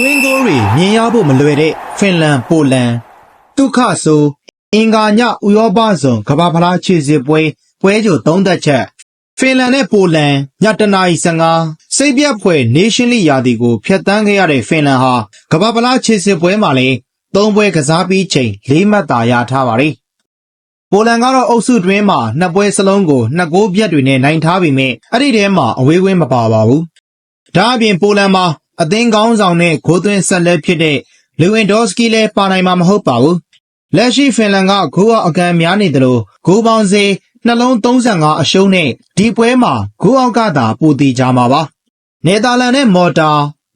သွင်းကိုတွေမြင်ရဖို့မလွယ်တဲ့ဖင်လန်ပိုလန်ဒုက္ခဆိုအင်္ဂါညဥရောပဇုံကမ္ဘာဖလားခြေစစ်ပွဲပွဲကြိုသုံးသက်ချက်ဖင်လန်နဲ့ပိုလန်ညတနာရီ15စိတ်ပြတ်ဖွယ် Nation League ရာသီကိုဖျက်ဆီးခဲ့ရတဲ့ဖင်လန်ဟာကမ္ဘာဖလားခြေစစ်ပွဲမှာလည်းသုံးပွဲကစားပြီးချိန်လေးမှတ်သာရထားပါတယ်ပိုလန်ကတော့အုပ်စုတွင်းမှာနှစ်ပွဲစလုံးကိုနှစ်ဂိုးပြတ်တွေနဲ့နိုင်ထားပေမဲ့အဲ့ဒီထဲမှာအဝေးကွင်းမပါပါဘူး။ဒါအပြင်ပိုလန်မှာ အသင်းကောင်းဆောင်နဲ့ဂိုးသွင်းဆက်လက်ဖြစ်တဲ့လူဝင်ဒေါစကီလည်းပါနိုင်မှာမဟုတ်ပါဘူး။လက်ရှိဖင်လန်ကဂိုးအောက်အကန်များနေတယ်လို့ဂိုးပေါင်းစေနှလုံး35အရှုံးနဲ့ဒီပွဲမှာဂိုးအောက်ကသာပိုတီကြမှာပါ။နယ်သာလန်နဲ့မော်တာ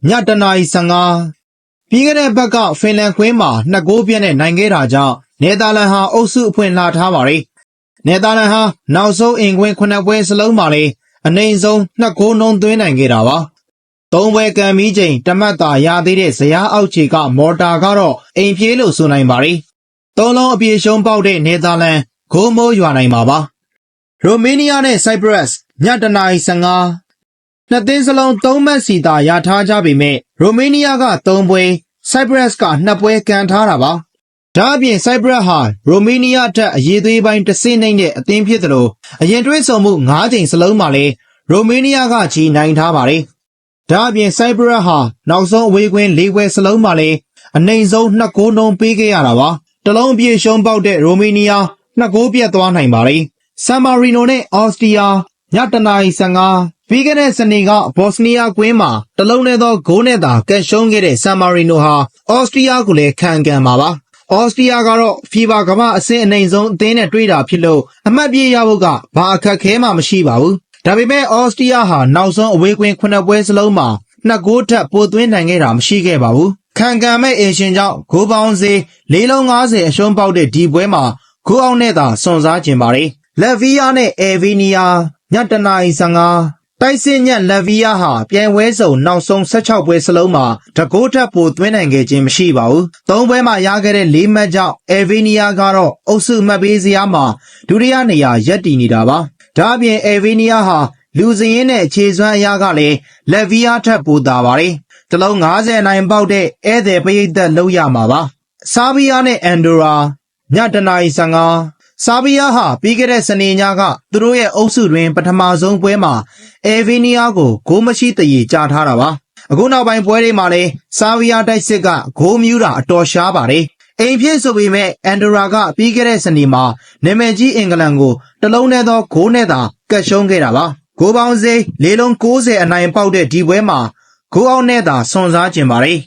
ညတနာရီ15ပြီးခဲ့တဲ့ဘက်ကဖင်လန်ခွင်းမှာနှစ်ဂိုးပြည့်နဲ့နိုင်ခဲ့တာကြောင့်နယ်သာလန်ဟာအုပ်စုအဖွင့်လှထားပါတယ်။နယ်သာလန်ဟာနောက်ဆုံးအင်ကွင်းခုနှစ်ပွဲစလုံးမှာလည်းအနိုင်ဆုံးနှစ်ဂိုးနှုန်းသွင်းနိုင်ခဲ့တာပါ။ သုံးပွဲကံပြီးချိန်တမတ်တာရသေးတဲ့ဇယားအောက်ခြေကမော်တာကတော့အိမ်ပြေးလို့ဆိုနိုင်ပါတယ်။သုံးလုံးအပြေရှုံးပေါက်တဲ့နယ်သာလန်ဂိုးမိုးရွာနိုင်မှာပါ။ရိုမေးနီးယားနဲ့ဆိုက်ပရပ်စ်ညတနာရီ15နှစ်သင်းစလုံး၃မှတ်စီသာရထားကြပေမဲ့ရိုမေးနီးယားက3ပွဲဆိုက်ပရပ်စ်က2ပွဲကန်ထားတာပါဒါအပြင်ဆိုက်ပရပ်ဟာရိုမေးနီးယားထက်အရေးသွေးပိုင်းတစ်ဆင့်နှိမ့်တဲ့အသင်းဖြစ်တယ်လို့အရင်တွဲဆုံမှု9ချိန်စလုံးမှာလည်းရိုမေးနီးယားကချီနိုင်ထားပါတယ် ဒါအပြင်ဆိုက်ပရပ်ဟာနောက်ဆုံးအဝေးကွင်း၄ပွဲစလုံးမှာလည်းအနိုင်ဆုံး2ဂိုးနှုန်းပေးခဲ့ရတာပါတလုံးအပြည့်ရှုံးပေါက်တဲ့ရိုမေးနီးယား2ဂိုးပြတ်သွားနိုင်ပါတယ်ဆန်မာရီနိုနဲ့အော်စတရီးယားညတနာရီ15ပြီးခဲ့တဲ့စနေကဘော့စနီးယားကွင်းမှာတလုံးနဲ့သောဂိုးနဲ့သာကက်ရှုံးခဲ့တဲ့ဆန်မာရီနိုဟာအော်စတရီးယားကိုလည်းခံကန်ပါပါအော်စတရီးယားကတော့ဖီဗာကမ္ဘာအဆင့်အနိုင်ဆုံးအသင်းနဲ့တွေ့တာဖြစ်လို့အမှတ်ပြေရဖို့ကဘာအခက်ခဲမှမရှိပါဘူး ဒါပေမဲ့အော်စတရီးယားဟာနောက်ဆုံးအဝေးကွင်းခုနှစ်ပွဲစလုံးမှာနှစ်ဂိုးထက်ပိုသွင်းနိုင်ခဲ့တာမရှိခဲ့ပါဘူးခံကန်မဲ့အင်ရှင်ကြောင့်ဂိုးပေါင်းစေ၄လုံး90အရှုံးပေါက်တဲ့ဒီပွဲမှာဂိုးအောင်နဲ့သာစွန်စားခြင်းပါတယ်လက်ဗီးယားနဲ့အဲဗီနီယာညတနာရီ15တိုက်စစ်ညက်လက်ဗီးယားဟာပြိုင်ပွဲစုံနောက်ဆုံး16ပွဲစလုံးမှာတကိုးထပ်ပိုသွင်းနိုင်ခဲ့ခြင်းမရှိပါဘူး။သုံးပွဲမှာရခဲ့တဲ့၄မှတ်ကြောင့်အဲဗီနီယာကတော့အုပ်စုမှတ်ပေးစရာမှာဒုတိယနေရာရပ်တည်နေတာပါ။ ဒါအပြင်အဲဗီနီယာဟာလူစင်းနဲ့ခြေစွမ်းအရာကလည်းလက်ဗီးယားထက်ပိုတာပါတယ်။တလုံး90နိုင်ပေါက်တဲ့ဧည့်သည်ပရိသတ်လောက်ရမှာပါ။ဆာဘီယာနဲ့အန်ဒိုရာညတနာရီ15ဆာဘီယာဟာပြီးခဲ့တဲ့စနေညကသူတို့ရဲ့အုပ်စုတွင်ပထမဆုံးပွဲမှာအဲဗီနီယာကိုဂိုးမရှိတရေကြားထားတာပါအခုနောက်ပိုင်းပွဲတွေမှာလည်းဆာဘီယာတိုက်စစ်ကဂိုးမြူးတာအတော်ရှားပါတယ် အိမ်ဖြစ်ဆိုပေမဲ့အန်ဒိုရာကပြီးခဲ့တဲ့စနေမှာနာမည်ကြီးအင်္ဂလန်ကိုတလုံးနဲ့သောဂိုးနဲ့သာကတ်ရှုံးခဲ့တာပါဂိုးပေါင်းစိလေးလုံး90အနိုင်ပေါက်တဲ့ဒီပွဲမှာဂိုးအောင်နဲ့သာစွန်စားကျင်ပါတယ်